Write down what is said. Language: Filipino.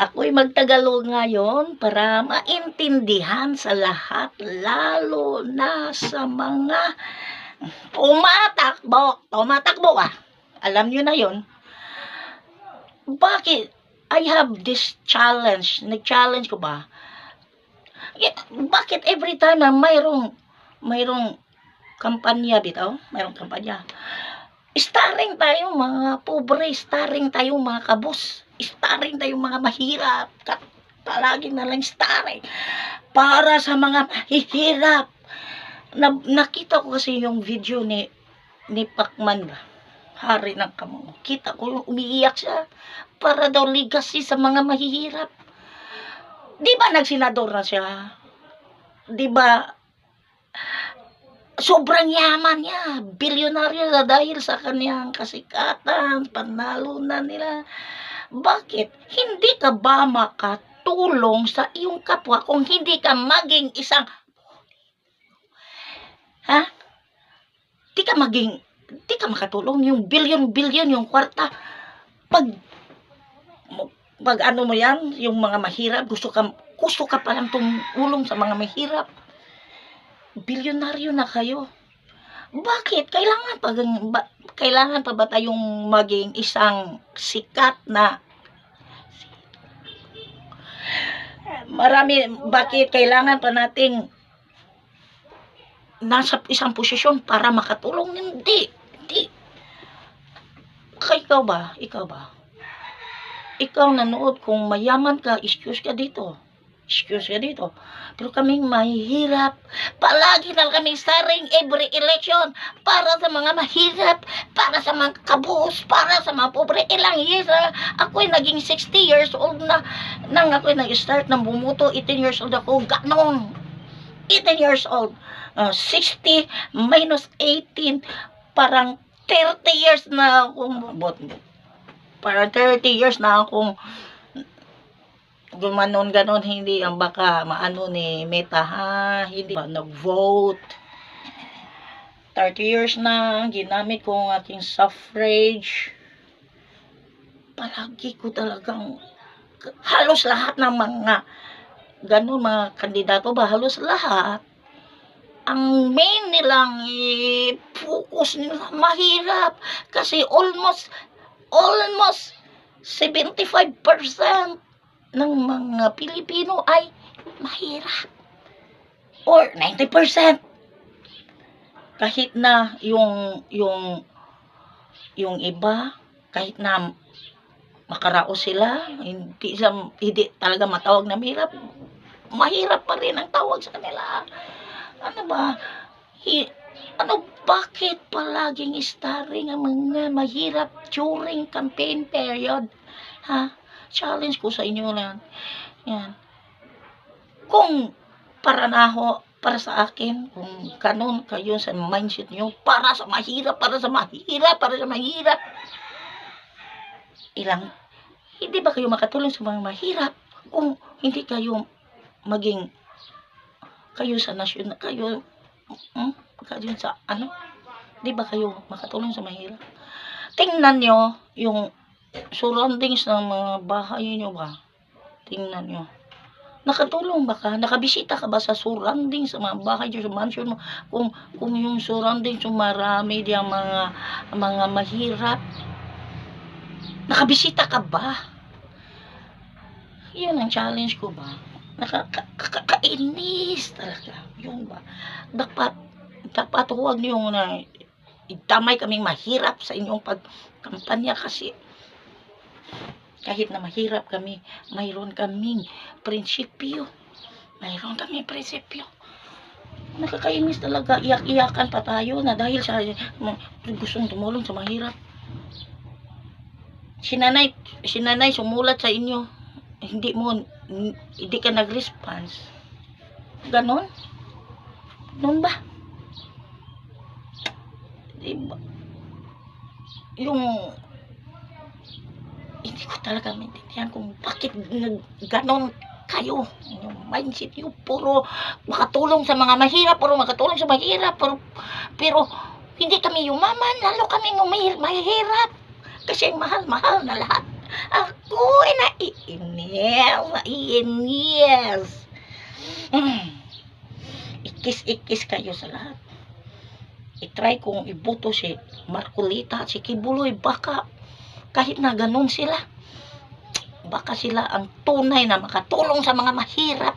Ako'y magtagalog ngayon para maintindihan sa lahat, lalo na sa mga tumatakbo. Tumatakbo ah. Alam nyo na yon. Bakit? I have this challenge. Nag-challenge ko ba? Bakit every time na mayroong mayroong kampanya bitaw, mayroong kampanya. Starring tayo mga pobre, starring tayo mga kabus, starring tayo mga mahirap, kat palagi na lang starring. Para sa mga mahihirap. Na, nakita ko kasi yung video ni ni Pacman ba? Hari ng kamo. Kita ko yung umiiyak siya para daw legacy sa mga mahihirap. Di ba nagsenador na siya? Di ba sobrang yaman niya. Bilyonaryo na dahil sa kanyang kasikatan, panalo na nila. Bakit? Hindi ka ba makatulong sa iyong kapwa kung hindi ka maging isang Ha? Di ka maging di ka makatulong yung billion-billion yung kwarta pag pag ano mo yan, yung mga mahirap, gusto ka gusto ka palang tumulong sa mga mahirap bilyonaryo na kayo. Bakit? Kailangan pa, ba, kailangan pa ba tayong maging isang sikat na marami, bakit kailangan pa nating nasa isang posisyon para makatulong? Hindi. Hindi. Ikaw ba? Ikaw ba? Ikaw nanood kung mayaman ka, excuse ka dito excuse ka dito. Pero kaming mahihirap. Palagi na kaming starring every election para sa mga mahirap, para sa mga kabus, para sa mga pobre. Ilang years na ako'y naging 60 years old na nang ako'y nag-start ng bumuto. 18 years old ako. Ganon. 18 years old. Uh, 60 minus 18 parang 30 years na akong parang 30 years na akong gumanon ganon hindi ang baka maano ni Meta ha? Hindi ba nag-vote? 30 years na ginamit ko ang aking suffrage. Palagi ko talagang halos lahat ng mga ganon mga kandidato ba halos lahat. Ang main nilang i-focus nila mahirap. Kasi almost almost 75% ng mga Pilipino ay mahirap. Or 90%. Kahit na yung yung yung iba kahit na makaraos sila, hindi sila, hindi talaga matawag na mahirap. Mahirap pa rin ang tawag sa kanila. Ano ba? Hi, ano, bakit palaging starring ang mga mahirap during campaign period? Ha? Challenge ko sa inyo lang. Yan. Kung para na ako, para sa akin, kung kanon kayo sa mindset nyo, para sa mahirap, para sa mahirap, para sa mahirap. Ilang, hindi ba kayo makatulong sa mga mahirap kung hindi kayo maging kayo sa nasyon, kayo, hmm, kayo sa ano, di ba kayo makatulong sa mahirap? Tingnan nyo yung surroundings ng mga bahay nyo ba? Tingnan nyo. Nakatulong ba ka? Nakabisita ka ba sa surroundings sa mga bahay nyo, sa mansion mo? Kung, kung yung surroundings yung marami diyang mga, mga mahirap, nakabisita ka ba? Yun ang challenge ko ba? Nakakainis talaga. Yun ba? Dapat, dapat huwag niyo na damay kaming mahirap sa inyong pagkampanya kasi kahit na mahirap kami, mayroon kaming prinsipyo. Mayroon kami prinsipyo. Nakakainis talaga, iyak-iyakan pa tayo na dahil sa gustong tumulong sa mahirap. Sinanay, sinanay sumulat sa inyo, hindi mo, hindi ka nag-response. Ganon? Ganon ba? Diba? Yung hindi ko talaga maintindihan kung bakit ganon kayo. Yung mindset nyo, puro makatulong sa mga mahirap, puro makatulong sa mahirap, pero, pero hindi kami yumaman, lalo kami mahirap. Kasi mahal-mahal na lahat. Ako ay Ines, Ines. Mm. Ikis-ikis kayo sa lahat. I-try kong ibuto si Marcolita si Kibuloy. Baka kahit na ganun sila, baka sila ang tunay na makatulong sa mga mahirap.